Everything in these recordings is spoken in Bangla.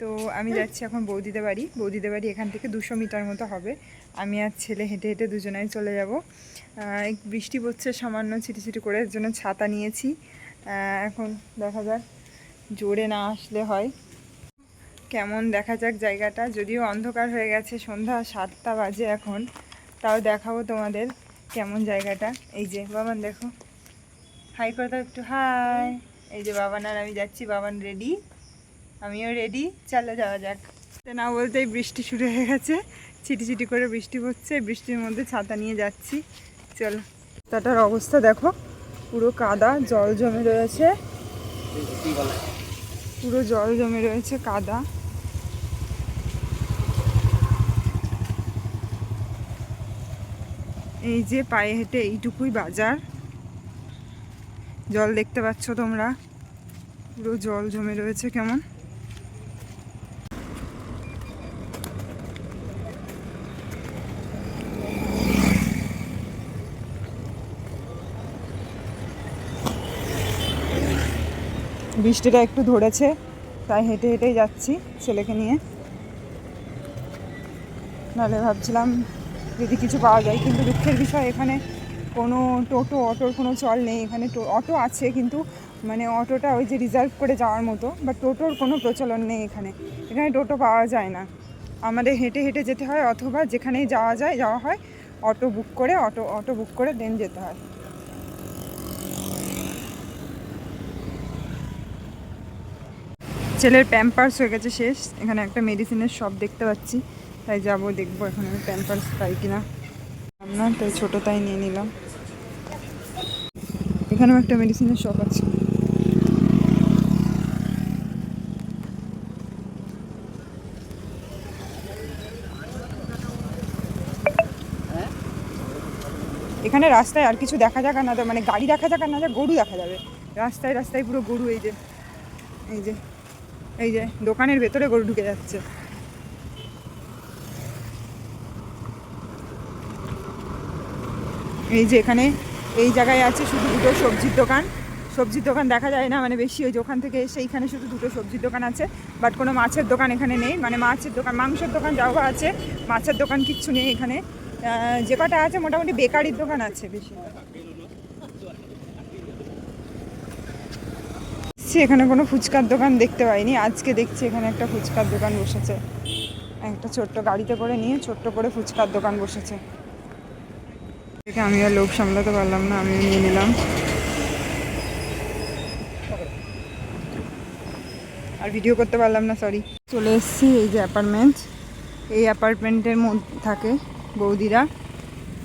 তো আমি যাচ্ছি এখন বৌদিদের বাড়ি। বৌদিদের বাড়ি এখান থেকে দুশো মিটার মতো হবে। আমি আর ছেলে হেঁটে হেঁটে দুজনাই চলে যাব। বৃষ্টি পড়ছে সামান্য ছিটি ছিটি করে জন্য ছাতা নিয়েছি। এখন দেখা যাক, জোরে না আসলে হয়। কেমন দেখা যাক জায়গাটা। যদিও অন্ধকার হয়ে গেছে, সন্ধ্যা সাতটা বাজে এখন। তাও দেখাবো তোমাদের কেমন জায়গাটা। এই যে, বাবান দেখো। হাই করে একটু হাই এই যে বাবান, আর আমি যাচ্ছি, বাবান রেডি আমিও রেডি চলে যাওয়া যাক। না বলতেই বৃষ্টি শুরু হয়ে গেছে, ছিটি ছিটি করে বৃষ্টি পড়ছে, বৃষ্টির মধ্যে ছাতা নিয়ে যাচ্ছি, চলো। তাটার অবস্থা দেখো, পুরো কাদা, জল জমে রয়েছে। পুরো জল জমে রয়েছে কাদা। এই যে পায়ে হেঁটে এইটুকুই বাজার। জল দেখতে পাচ্ছ তোমরা? পুরো জল জমে রয়েছে কেমন? বৃষ্টিটা একটু ধরেছে, তাই হেঁটে হেঁটেই যাচ্ছি ছেলেকে নিয়ে। নাহলে ভাবছিলাম যদি কিছু পাওয়া যায়, কিন্তু দুঃখের বিষয় এখানে কোনো টোটো, অটোর কোনো চল নেই। এখানে অটো আছে কিন্তু মানে অটোটা ওই যে রিজার্ভ করে যাওয়ার মতো বা টোটোর কোনো প্রচলন নেই এখানে। এখানে টোটো পাওয়া যায় না। আমাদের হেঁটে হেঁটে যেতে হয়, অথবা যেখানেই যাওয়া যায়, যাওয়া হয়, অটো বুক করে, অটো অটো বুক করে দেন যেতে হয়। ছেলের প্যাম্পার্স হয়ে গেছে শেষ। এখানে একটা মেডিসিনের শপ দেখতে পাচ্ছি। তাই যাব, দেখব এখানে আমি প্যাম্পার্স পাই কিনা। না, তাই ছোটো তাই নিয়ে নিলাম। এখানেও একটা মেডিসিনের শপ আছে। এখানে রাস্তায় আর কিছু দেখা যাক না মানে গাড়ি দেখা যাক না গরু দেখা যাবে। রাস্তায় রাস্তায় পুরো গরু, এই যে এই যে। এই যে দোকানের ভেতরে গরু ঢুকে যাচ্ছে। এই যে এখানে এই জায়গায় আছে শুধু দুটো সবজির দোকান। সবজির দোকান দেখা যায় না মানে বেশি ওই ওখান থেকে এসে এইখানে শুধু দুটো সবজির দোকান আছে। বাট কোনো মাছের দোকান এখানে নেই মানে মাছের দোকান, মাংসের দোকান যাওয়া আছে, মাছের দোকান কিচ্ছু নেই এখানে। যে কটা আছে, মোটামুটি বেকারির দোকান আছে বেশি। দেখছি, এখানে কোনো ফুচকার দোকান দেখতে পাইনি। আজকে দেখছি এখানে একটা ফুচকার দোকান বসেছে। একটা ছোট্ট গাড়িতে করে নিয়ে ছোট্ট করে ফুচকার দোকান বসেছে। দেখে আমি আর লোভ সামলাতে পারলাম না, আমিও নিয়ে নিলাম। আর ভিডিও করতে পারলাম না সরি চলে এসেছি এই যে অ্যাপার্টমেন্ট এই অ্যাপার্টমেন্টের মধ্যে থাকে বৌদিরা।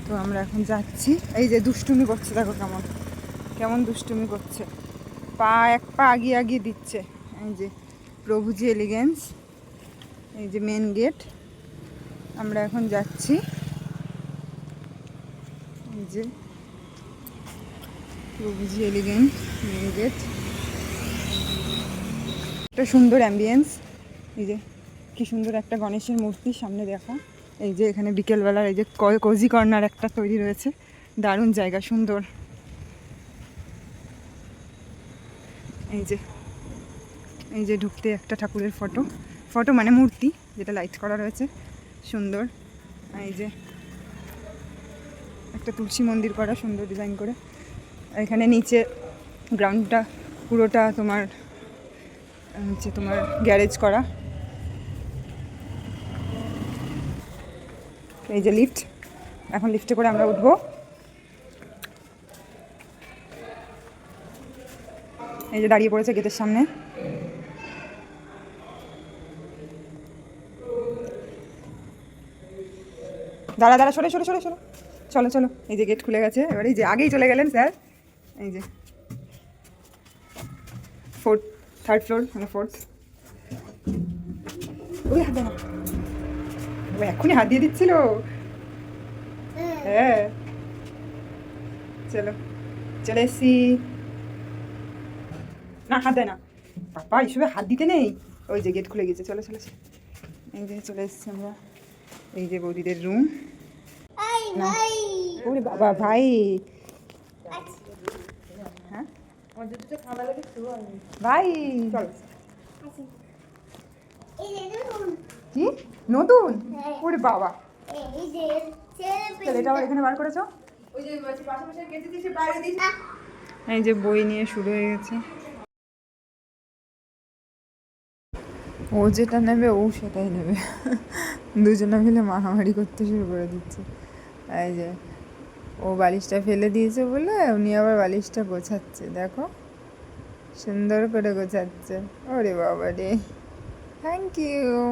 তো আমরা এখন যাচ্ছি। এই যে দুষ্টুমি করছে, দেখো কেমন। কেমন দুষ্টুমি করছে। পা, এক পা আগিয়ে আগিয়ে দিচ্ছে। এই যে প্রভুজি এলিগেন্স এই যে মেন গেট আমরা এখন যাচ্ছি। এই যে প্রভুজি এলিগেন্স মেন গেট একটা সুন্দর অ্যাম্বিয়েন্স এই যে কি সুন্দর একটা গণেশের মূর্তি সামনে দেখা। এই যে এখানে বিকেলবেলার এই যে কোজি কর্নার একটা তৈরি রয়েছে। দারুণ জায়গা, সুন্দর। এই যে এই যে ঢুকতে একটা ঠাকুরের ফটো। ফটো মানে মূর্তি, যেটা লাইট করা রয়েছে। সুন্দর। এই যে একটা তুলসী মন্দির করা, সুন্দর ডিজাইন করে। এখানে নিচে গ্রাউন্ডটা পুরোটা তোমার হচ্ছে তোমার গ্যারেজ করা। এই যে লিফট এখন লিফটে করে আমরা উঠবো। এই যে দাঁড়িয়ে পড়েছে গেটের সামনে। দাঁড়া দাঁড়া সরে সরে সরে সরে। চলো চলো। এই যে গেট খুলে গেছে। এবার এই যে আগেই চলে গেলেন স্যার। এই যে ফোর্থ থার্ড ফ্লোর মানে ফোর্থ ওই হাত দাও ও এক্ষুনি হাত দিয়ে দিচ্ছিল। হ্যাঁ। চলো চলে এসছি। না হাত দেয় না। বাবা এইসবে হাত দিতে নেই? ওই যে গেট খুলে গেছে চলো চলো। এই যে চলে এসছি আমরা। এই যে বৌদিদের রুম না। ওরে বাবা ভাই। হ্যাঁ? ভাই। চল। কি? নতুন? ওরে বাবা। এই যে ছেলে তাহলে এটা আবার এখানে বার করেছ? এই যে বই নিয়ে শুরু হয়ে গেছে। ও যেটা নেবে ও সেটাই নেবে। দুজনে মিলে মারামারি করতে শুরু করে দিচ্ছে। এই যে ও বালিশটা ফেলে দিয়েছে বলে উনি আবার বালিশটা গোছাচ্ছে দেখো। সুন্দর করে গোছাচ্ছে। ওরে বাবা রে। থ্যাংক ইউ ও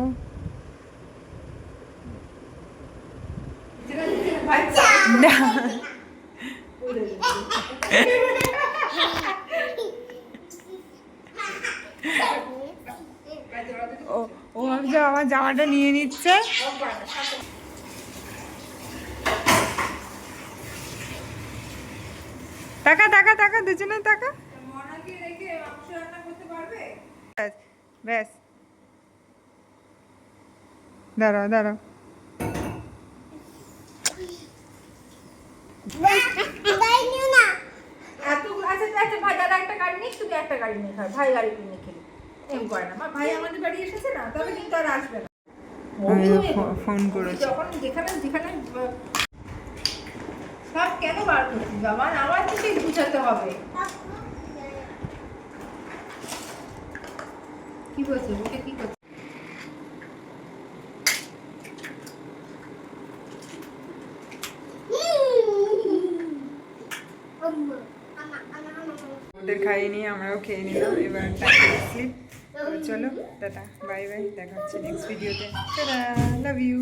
আমার জামাটা নিয়ে নিচ্ছে। টাকা টাকা টাকা দুজনে টাকা। ব্যাস। দাঁড়াও দাঁড়াও। আচ্ছা তুই একটা গাড়ি নিস তুমি একটা গাড়ি নিয়ে খাও ভাই গাড়ি কিনে খেলি এম করে না। ভাই আমাদের বাড়ি এসেছে না তবে কিন্তু আর আসবে না। আমি তুমি ফো- ফোন করেছি। যখন যেখানে যেখানে সব কেন বার করছিস বাবা? আমার থেকে বুঝাতে হবে। কি বলছে ওকে কি করছে আম্মা আমা আমা আমা ওদের খাইয়ে নিয়ে আমরাও খেয়ে নিলাম এবার স্লিপ চলো টাটা বাই বাই দেখা হচ্ছে নেক্সট ভিডিওতে লাভ ইউ